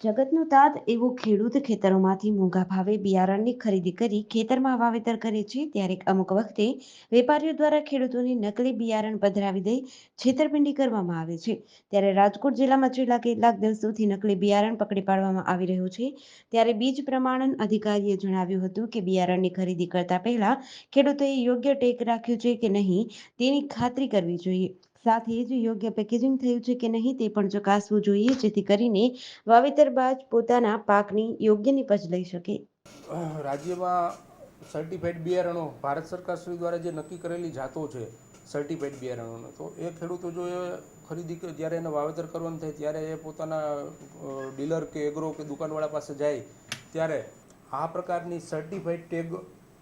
જગતનો તાત એવો ખેડૂત ખેતરોમાંથી મોંઘા ભાવે બિયારણની ખરીદી કરી ખેતરમાં વાવેતર કરે છે. ત્યારે અમુક વખતે વેપારીઓ દ્વારા ખેડૂતોને નકલી બિયારણ પધરાવી દઈ છેતરપિંડી કરવામાં આવે છે. ત્યારે રાજકોટ જિલ્લામાં છેલ્લા કેટલાક દિવસોથી નકલી બિયારણ પકડી પાડવામાં આવી રહ્યું છે. ત્યારે બીજ પ્રમાણન અધિકારીએ જણાવ્યું હતું કે બિયારણની ખરીદી કરતા પહેલા ખેડૂતોએ યોગ્ય ટેક રાખ્યું છે કે નહીં તેની ખાતરી કરવી જોઈએ. સાથે જ યોગ્ય પેકેજિંગ થયું છે કે નહીં તે પણ ચકાસવું જોઈએ, જેથી કરીને વાવેતર બાદ પોતાના પાકની યોગ્ય નિપજ લઈ શકે. રાજ્યમાં સર્ટિફાઈડ બિયારણો ભારત સરકાર શ્રી દ્વારા જે નક્કી કરેલી જાતો છે સર્ટિફાઈડ બિયારણોનો, તો એ ખેડૂતો જો એ ખરીદી જ્યારે એને વાવેતર કરવાનું થાય, ત્યારે એ પોતાના ડીલર કે એગ્રો કે દુકાનવાળા પાસે જાય, ત્યારે આ પ્રકારની સર્ટિફાઈડ ટેગ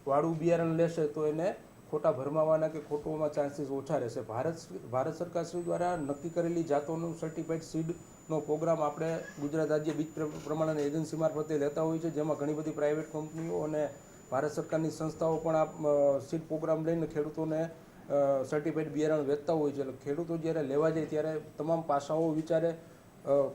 વાળું બિયારણ લેશે તો એને ખોટા ભરમાવાના કે ખોટોમાં ચાન્સીસ ઓછા રહેશે. ભારત ભારત સરકાર શ્રી દ્વારા નક્કી કરેલી જાતોનું સર્ટિફાઈડ સીડનો પ્રોગ્રામ આપણે ગુજરાત રાજ્ય બીજ પ્ર- એજન્સી મારફતે લેતા હોય છે જેમાં ઘણી બધી પ્રાઇવેટ કંપનીઓ અને ભારત સરકારની સંસ્થાઓ પણ આ સીડ પ્રોગ્રામ લઈને ખેડૂતોને સર્ટિફાઈડ બિયારણ વેચતા હોય છે. એટલે ખેડૂતો જ્યારે લેવા જાય ત્યારે તમામ પાસાઓ વિચારે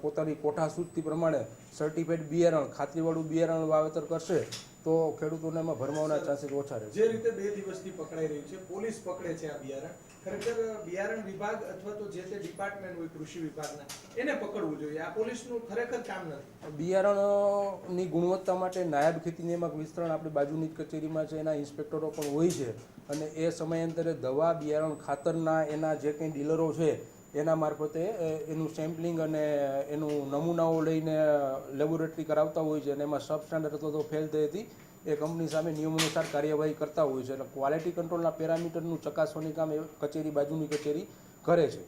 પોતાની કોઠા સૂચિ પ્રમાણે સર્ટિફાઈડ બિયારણ ખાતરીવાળું બિયારણ વાવેતર કરશે તો ખેડૂતોને એમાં ભરમાવાના ચાન્સીસ ઓછા રહેશે. જે રીતે બે દિવસથી પકડાઈ રહ્યું છે પોલીસ પકડે છે આ બિયારણ. ખરેખર બિયારણ વિભાગ અથવા તો જે તે ડિપાર્ટમેન્ટ હોય કૃષિ વિભાગના એને પકડવું જોઈએ. આ પોલીસનું ખરેખર કામ નથી. બિયારણની ગુણવત્તા માટે નાયબ ખેતી નિયામક વિસ્તરણ આપણી બાજુની જ કચેરીમાં છે એના ઇન્સ્પેક્ટરો પણ હોય છે. અને એ સમયાંતરે દવા બિયારણ ખાતરના એના જે કંઈ ડીલરો છે એના મારફતે એનું સેમ્પલિંગ અને એનું નમૂનાઓ લઈને લેબોરેટરી કરાવતા હોય છે અને એમાં સબસ્ટાન્ડર્ડ અથવા તો ફેલ થઈ હતી, એ કંપની સામે નિયમ અનુસાર કાર્યવાહી કરતા હોય છે. એટલે ક્વોલિટી કંટ્રોલના પેરામીટરનું ચકાસવાની કામ એ કચેરી બાજુની કચેરી કરે છે.